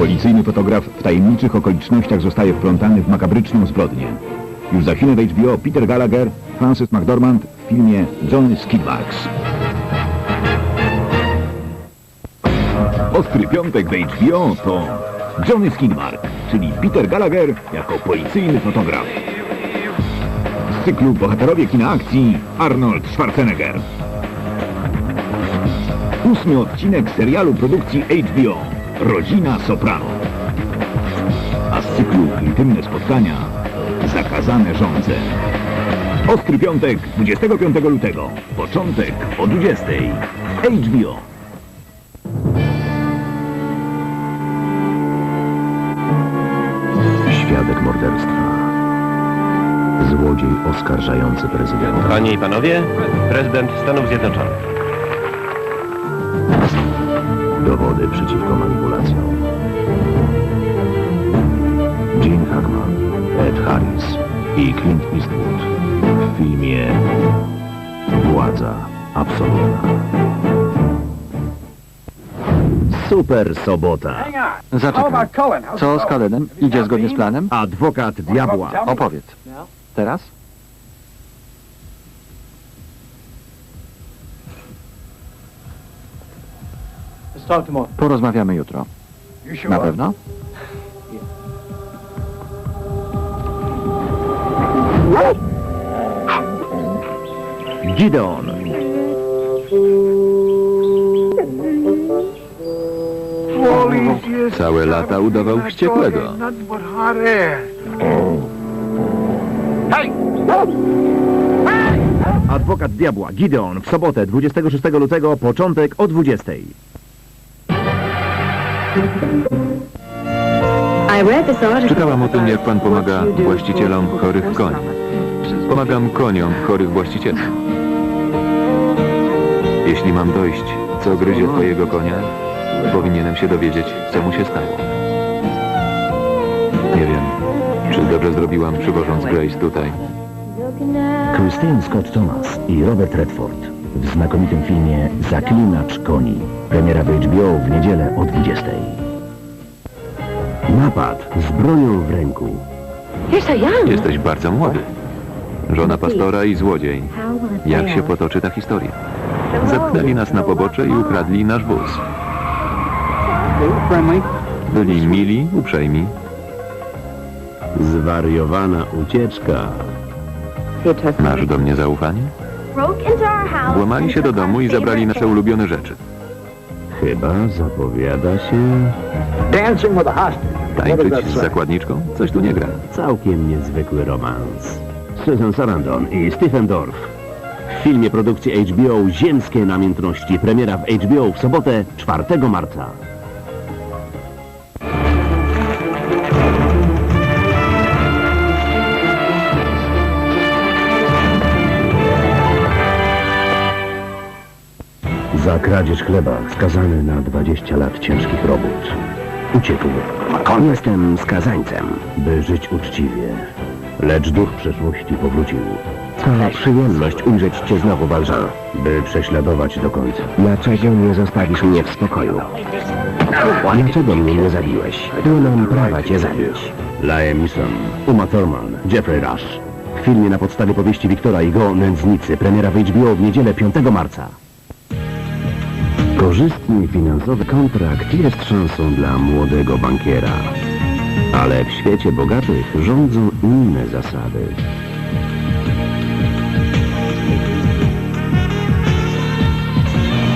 Policyjny fotograf w tajemniczych okolicznościach zostaje wplątany w makabryczną zbrodnię. Już za chwilę w HBO Peter Gallagher, Frances McDormand w filmie Johnny Skidmarks. Ostry piątek w HBO to Johnny Skidmark, czyli Peter Gallagher jako policyjny fotograf. Z cyklu Bohaterowie kina akcji Arnold Schwarzenegger. Ósmy odcinek serialu produkcji HBO Rodzina Soprano. A z cyklu Intymne spotkania Zakazane żądze. Ostry piątek 25 lutego. Początek o 20. HBO. Świadek morderstwa. Złodziej oskarżający prezydenta. Panie i panowie, prezydent Stanów Zjednoczonych. Dowody przeciwko manipulacjom. Gene Hackman, Ed Harris i Clint Eastwood w filmie Władza Absolutna. Super sobota. Zaczekaj. Co z Kalenem? Idzie zgodnie z planem? Adwokat diabła. Opowiedz. Teraz? Porozmawiamy jutro. Na pewno? Gideon. Całe lata udawał wściekłego. Adwokat diabła Gideon w sobotę 26 lutego, początek o 20. Czytałam o tym, jak pan pomaga właścicielom chorych koni. Pomagam koniom chorych właścicieli. Jeśli mam dojść, co gryzie twojego konia, powinienem się dowiedzieć, co mu się stało. Nie wiem, czy dobrze zrobiłam, przywożąc Grace tutaj. Christine Scott Thomas i Robert Redford w znakomitym filmie Zaklinacz koni. Premiera w HBO w niedzielę o 20. Napad z bronią w ręku. Jesteś bardzo młody. Żona pastora i złodziej. Jak się potoczy ta historia? Zepchnęli nas na pobocze i ukradli nasz wóz. Byli mili, uprzejmi. Zwariowana ucieczka. Masz do mnie zaufanie? Włamali się do domu i zabrali nasze ulubione rzeczy. Chyba zapowiada się Tańczyć z zakładniczką? Coś tu nie gra. całkiem niezwykły romans. Susan Sarandon i Stephen Dorff. W filmie produkcji HBO Ziemskie Namiętności. Premiera w HBO w sobotę 4 marca. Za kradzież chleba skazany na 20 lat ciężkich robót. Uciekł. Jestem skazańcem, by żyć uczciwie. Lecz duch przeszłości powrócił. To przyjemność ujrzeć cię znowu, Valjean, by prześladować do końca. Dlaczego nie zostawisz mnie w spokoju? Dlaczego mnie nie zabiłeś? Tu nam prawa cię zabić. Liam Neeson, Uma Thurman, Jeffrey Rush. W filmie na podstawie powieści Wiktora i go Nędznicy. Premiera w HBO w niedzielę 5 marca. Korzystny finansowy kontrakt jest szansą dla młodego bankiera. Ale w świecie bogatych rządzą inne zasady.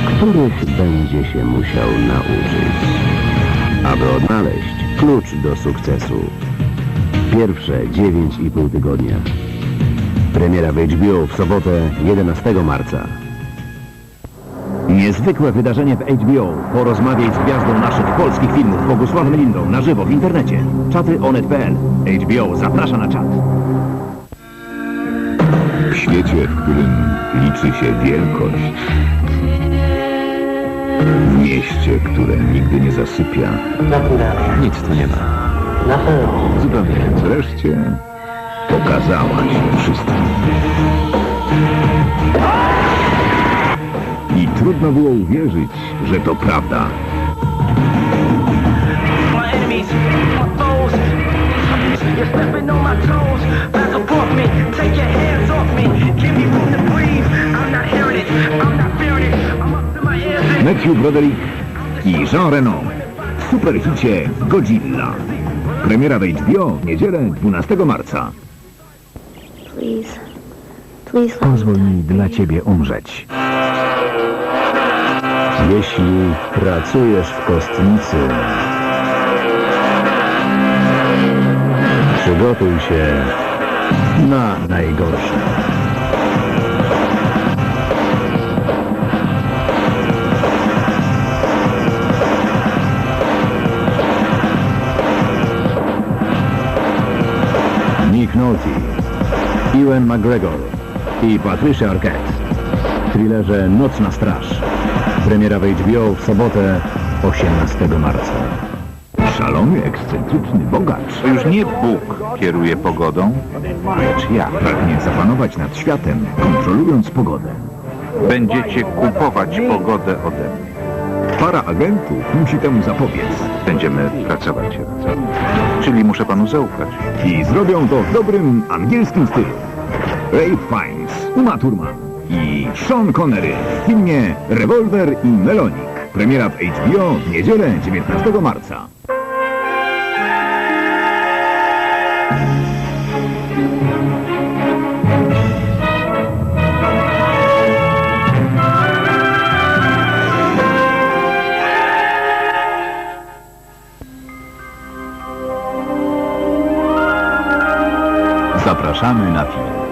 Których będzie się musiał nauczyć, aby odnaleźć klucz do sukcesu. Pierwsze 9,5 tygodnia. Premiera w HBO w sobotę 11 marca. Niezwykłe wydarzenie w HBO. Porozmawiaj z gwiazdą naszych polskich filmów Bogusławem Lindą na żywo w internecie. Czaty onet.pl. HBO zaprasza na czat. W świecie, w którym liczy się wielkość, w mieście, które nigdy nie zasypia, Nic tu nie ma. zupełnie nie. Wreszcie pokazałaś wszystkim i trudno było uwierzyć, że to prawda. Matthew Broderick i Jean Reno w superhicie Godzilla. Premiera w HBO w niedzielę 12 marca. Pozwól mi dla ciebie umrzeć. Jeśli pracujesz w kostnicy, przygotuj się na najgorsze. Nick Nolte, Ewan McGregor i Patricia Arquette w thrillerze Nocna Straż. Premiera w HBO w sobotę 18 marca. Szalony, ekscentryczny bogacz To już nie Bóg kieruje pogodą, lecz ja. pragnie zapanować nad światem, kontrolując pogodę. Będziecie kupować pogodę ode mnie. Para agentów musi temu zapobiec Będziemy pracować razem. Czyli muszę panu zaufać. i zrobią to w dobrym angielskim stylu. Ray Fiennes, Uma Thurman i Sean Connery w filmie Rewolwer i Melonik. Premiera w HBO w niedzielę 19 marca. Zapraszamy na film.